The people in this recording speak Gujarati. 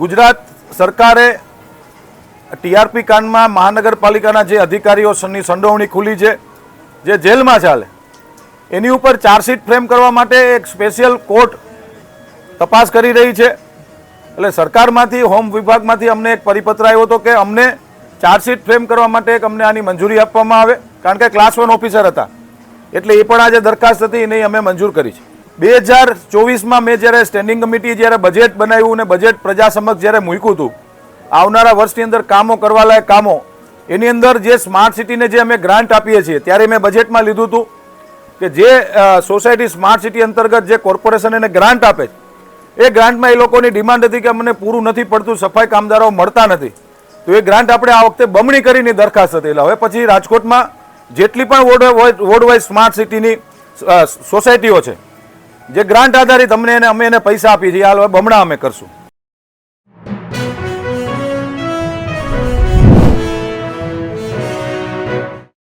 ગુજરાત સરકારે ટીઆરપી કાંડમાં મહાનગરપાલિકાના જે અધિકારીઓની સંડોવણી ખુલી છે, જે જેલમાં ચાલે, એની ઉપર ચાર્જશીટ ફ્રેમ કરવા માટે એક સ્પેશિયલ કોર્ટ તપાસ કરી રહી છે. એટલે સરકારમાંથી, હોમ વિભાગમાંથી અમને એક પરિપત્ર આવ્યો હતો કે અમને ચાર્જશીટ ફ્રેમ કરવા માટે એક અમને આની મંજૂરી આપવામાં આવે, કારણ કે ક્લાસ વન ઓફિસર હતા. એટલે એ પણ આજે દરખાસ્ત હતી, એને અમે મંજૂર કરી છે. બે હજાર ચોવીસમાં મેં જ્યારે સ્ટેન્ડિંગ કમિટી જ્યારે બજેટ બનાવ્યું અને બજેટ પ્રજા સમક્ષ જ્યારે મૂક્યું હતું, આવનારા વર્ષની અંદર કામો કરવા લાયક કામો, એની અંદર જે સ્માર્ટ સિટીને જે અમે ગ્રાન્ટ આપીએ છીએ, ત્યારે મેં બજેટમાં લીધું હતું કે જે સોસાયટી સ્માર્ટ સિટી અંતર્ગત જે કોર્પોરેશન એને ગ્રાન્ટ આપે છે, એ ગ્રાન્ટમાં એ લોકોની ડિમાન્ડ હતી કે અમને પૂરું નથી પડતું, સફાઈ કામદારો મળતા નથી. તો એ ગ્રાન્ટ આપણે આ વખતે બમણી કરીને દરખાસ્ત હતી એટલે હવે પછી રાજકોટમાં જેટલી પણ વોર્ડ વોર્ડ વાઇઝ સ્માર્ટ સિટીની સોસાયટીઓ છે જે ગ્રાન્ટ આધારિત અમને એને અમે એને પૈસા આપી છીએ આ બમણા અમે કરશું.